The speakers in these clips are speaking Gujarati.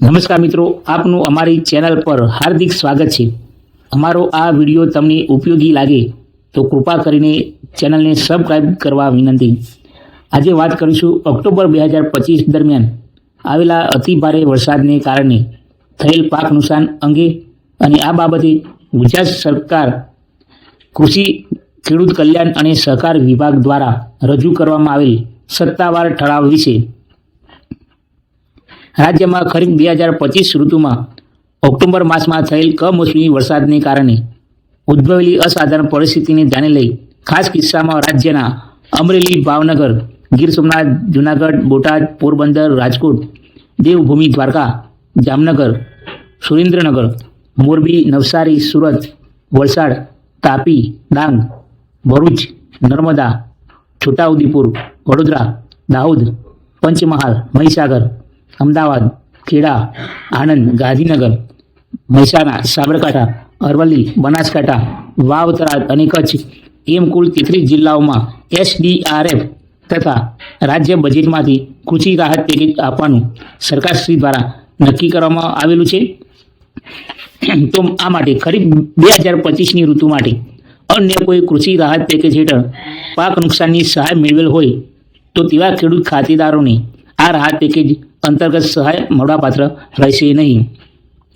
નમસ્કાર મિત્રો, આપનું અમારી ચેનલ પર હાર્દિક સ્વાગત છે. અમારો આ વીડિયો તમને ઉપયોગી લાગે તો કૃપા કરીને ચેનલને સબસ્ક્રાઈબ કરવા વિનંતી. આજે વાત કરીશું ઓક્ટોબર બે હજાર પચીસ દરમિયાન આવેલા અતિ ભારે વરસાદને કારણે થયેલ પાક નુકસાન અંગે અને આ બાબતે ગુજરાત સરકાર, કૃષિ, ખેડૂત કલ્યાણ અને સહકાર વિભાગ દ્વારા રજૂ કરવામાં આવેલ સત્તાવાર ઠરાવ વિશે રાજ્યમાં ખરીફ બે હજાર પચીસ ઋતુમાં ઓક્ટોબર માસમાં થયેલ કમોસમી વરસાદને કારણે ઉદ્ભવેલી અસાધારણ પરિસ્થિતિને ધ્યાને લઈ ખાસ કિસ્સામાં રાજ્યના અમરેલી, ભાવનગર, ગીર સોમનાથ, જુનાગઢ, બોટાદ, પોરબંદર, રાજકોટ, દેવભૂમિ, દ્વારકા, જામનગર, સુરેન્દ્રનગર, મોરબી, નવસારી, સુરત, વલસાડ, તાપી, ડાંગ, ભરૂચ, નર્મદા, છોટાઉદેપુર, વડોદરા, દાહોદ, પંચમહાલ, મહીસાગર અમદાવાદ, ખેડા, આણંદ, ગાંધીનગર, મહેસાણા, સાબરકાંઠા, અરવલ્લી, બનાસકાંઠા વાવ થરાદ અને કચ્છ એમ કુલ તેત્રીસ જિલ્લાઓમાં એસડીઆરએફ તથા રાજ્ય બજેટમાંથી કૃષિ રાહત પેકેજ આપવાનું સરકારશ્રી દ્વારા નક્કી કરવામાં આવેલું છે. તો આ માટે ખરીફ બે હજાર પચીસની ઋતુ માટે અન્ય કોઈ કૃષિ રાહત પેકેજ હેઠળ પાક નુકસાનની સહાય મેળવેલ હોય તો તેવા ખેડૂત ખાતેદારોને આ રાહત પેકેજ અંતર્ગત સહાય મળવાપાત્ર રહેશે નહીં.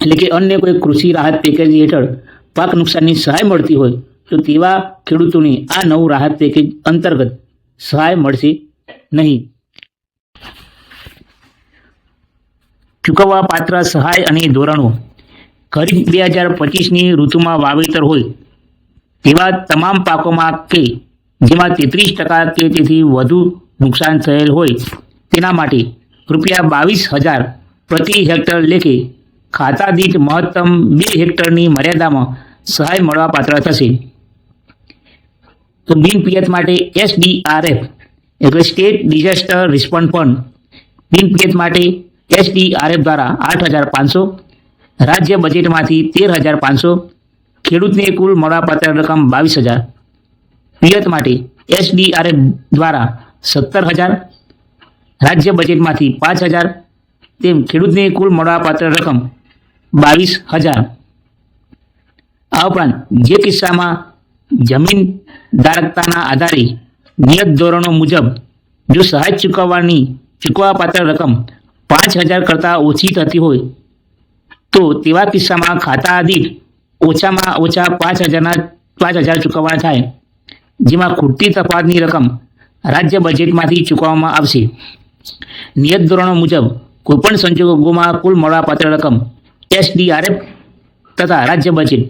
એટલે કે અન્ય કોઈ કૃષિ રાહત પેકેજ હેઠળ પાક નુકસાનની સહાય મળતી હોય, તો તેવા ખેડૂતોને આ નવું રાહત પેકેજ અંતર્ગત સહાય મળશે નહીં. ચૂકવવા પાત્ર સહાય અને ધોરણો. ખરીફ બે હજાર પચીસની ઋતુમાં વાવેતર હોય, તેવા તમામ પાકોમાં કે જેમાં તેત્રીસ ટકા કે તેથી વધુ નુકસાન થયેલ હોય, તેના માટે રૂપિયા બાવીસ હજાર પ્રતિ હેક્ટર લેખે ખાતા દીઠ મહત્તમ બે હેક્ટરની મર્યાદામાં સહાય મળવાપાત્ર થશે. તો બિન પિયત માટે એસડીઆરએફ, એટલે સ્ટેટ ડિઝાસ્ટર રિસ્પોન્સ ફંડ. બિન પિયત માટે એસડીઆરએફ દ્વારા આઠ હજાર પાંચસો, રાજ્ય બજેટમાંથી તેર હજાર પાંચસો, ખેડૂતને કુલ મળવાપાત્ર રકમ બાવીસ હજાર. પિયત માટે એસડીઆરએફ દ્વારા સત્તર હજાર રાજ્ય બજેટમાંથી પાંચ હજાર, તેમ ખેડૂતને કુલ મળવાપાત્ર રકમ બાવીસ હજાર. આ ઉપરાંત જે કિસ્સામાં જમીન ધારકતાના આધારે નિયત ધોરણો મુજબ જો સહાય ચૂકવવાની ચૂકવવાપાત્ર રકમ પાંચ હજાર કરતાં ઓછી થતી હોય, તો તેવા કિસ્સામાં ખાતા દીઠ ઓછામાં ઓછા પાંચ હજારના, પાંચ હજાર ચૂકવવાના થાય, જેમાં ખૂટતી તફાવતની રકમ રાજ્ય બજેટમાંથી ચૂકવવામાં આવશે. નિયત ધોરણો મુજબ કોઈપણ સંજોગોમાં કુલ મળવાપાત્ર રકમ એસડીઆરએફ તથા રાજ્ય બજેટ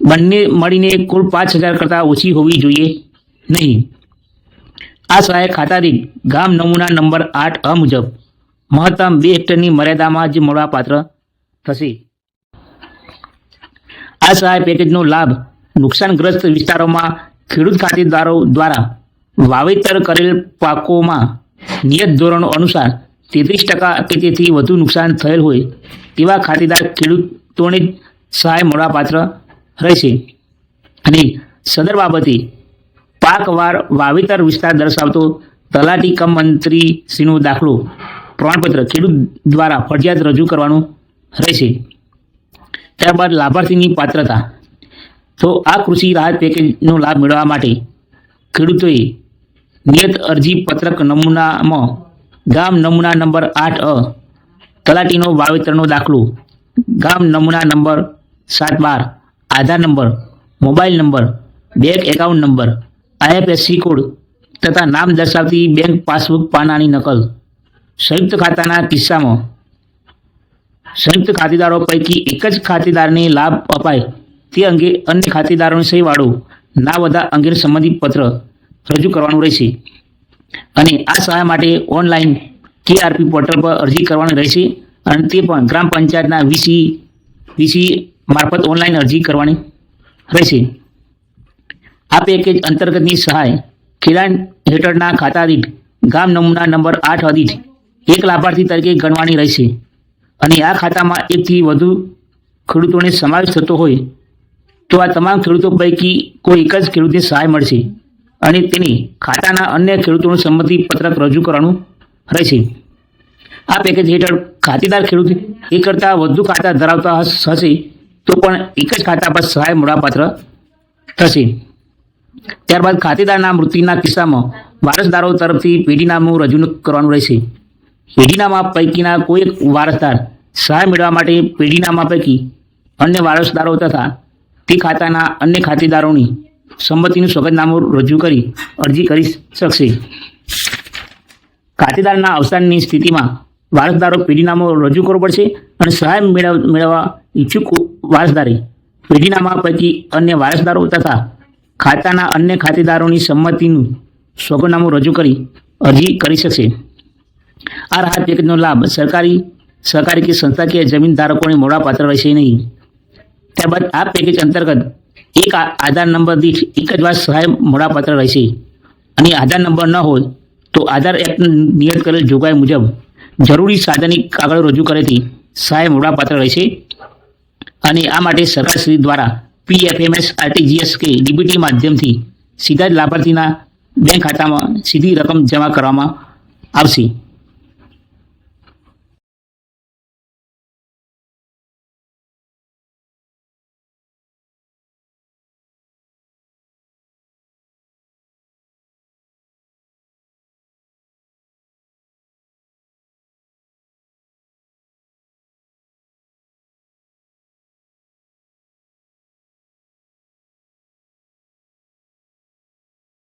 બંને મળીને કુલ પાંચ હજાર કરતાં ઓછી હોવી જોઈએ નહીં. આ સહાય ખાતા ગામ નમૂના નંબર આઠ અ મુજબ મહત્તમ બે હેક્ટરની મર્યાદામાં જ મળવાપાત્ર થશે. આ સહાય પેકેજનો લાભ નુકસાનગ્રસ્ત વિસ્તારોમાં ખેડૂત ખાતેદારો દ્વારા વાવેતર કરેલ પાકોમાં નિયત ધોરણો અનુસાર તેત્રીસ ટકા કે તેથી વધુ નુકસાન થયેલ હોય તેવા ખાતેદાર ખેડૂતોને સહાય મળવાપાત્ર રહેશે. અને સદર બાબતે પાકવાર વાવેતર વિસ્તાર દર્શાવતો તલાટી કમ મંત્રી શ્રીનો દાખલો પ્રમાણપત્ર ખેડૂત દ્વારા ફરજિયાત રજૂ કરવાનું રહેશે. ત્યારબાદ લાભાર્થીની પાત્રતા. તો આ કૃષિ રાહત પેકેજનો લાભ મેળવવા માટે ખેડૂતોએ નિયત અરજી પત્રક નમૂનામાં ગામ નમૂના નંબર આઠ અ, તલાટીનો વાવેતરનો દાખલો, ગામ નમૂના નંબર સાત બાર, Aadhaar number, mobile number, bank account number, IFSC code તથા નામ દર્શાવતી બેંક પાસબુક પાનાની નકલ. સંયુક્ત ખાતાના કિસ્સામાં, સંયુક્ત ખાતેદારો પૈકી એક જ ખાતેદારને લાભ અપાય તે અંગે અન્ય ખાતેદારોની સહીવાળો, ના વધા અંગેનું સંબંધિત પત્ર રજૂ કરવાનું રહેશે. અને આ સહાય માટે ઓનલાઈન કેઆરપી પોર્ટલ પર અરજી કરવાની રહેશે. અને તે પણ ગ્રામ પંચાયતના વીસી વીસી મારફત ઓનલાઈન અરજી કરવાની રહેશે. આ પેકેજ અંતર્ગતની સહાય ખેડાણ હેઠળના ખાતા દીઠ ગામ નમૂના નંબર આઠ અદીઠ એક લાભાર્થી તરીકે ગણવાની રહેશે. અને આ ખાતામાં એકથી વધુ ખેડૂતોને સમાવેશ થતો હોય તો આ તમામ ખેડૂતો પૈકી કોઈ એક જ ખેડૂતને સહાય મળશે. અને તેની ખાતાના અન્ય ખેડૂતોનું સંમતિ પત્રક રજૂ કરવાનું રહેશે આ પેકેજ હેઠળ ખાતેદાર ખેડૂત એક કરતાં વધુ ખાતા ધરાવતા હશે તો પણ એક જ ખાતા પર સહાય મળવાપાત્ર થશે. ત્યારબાદ ખાતેદારના મૃત્યુના કિસ્સામાં વારસદારો તરફથી પેઢીનામું રજૂ કરવાનું રહેશે. પેઢીનામા પૈકીના કોઈ એક વારસદાર સહાય મેળવવા માટે પેઢીનામા પૈકી અન્ય વારસદારો તથા તે ખાતાના અન્ય ખાતેદારોની સંમતિનું સોગંદનામું રજૂ કરી અરજી કરી શકશે. ખાતેદારના અવસાનની સ્થિતિમાં વારસદારો પેઢીનામો રજૂ કરવો પડશે અને સહાય મેળવ, મેળવવા ઈચ્છુક વારસદારે પેઢીનામા પૈકી અન્ય વારસદારો તથા ખાતાના અન્ય ખાતેદારોની સંમતિનું સોગંદનામું રજૂ કરી અરજી કરી શકશે. આ રાહત પેકેજનો લાભ સરકારી, સહકારી કે સંસ્થાકીય જમીન ધારકોને મળવાપાત્ર રહેશે નહીં. ત્યારબાદ આ પેકેજ અંતર્ગત એક આધાર નંબર દીઠ એક જ વાર સહાય મળવાપાત્ર રહેશે. અને આધાર નંબર ન હોય તો આધાર એક્ટ નિયત કરેલ જોગવાઈ મુજબ જરૂરી સાધનિક કાગળો રજૂ કરેથી સહાય મળવાપાત્ર રહેશે. અને આ માટે સરકારશ્રી દ્વારા પીએફએમએસ આરટીજીએસ કે ડીબીટી માધ્યમથી સીધા જ લાભાર્થીના બેંક ખાતામાં સીધી રકમ જમા કરવામાં આવશે.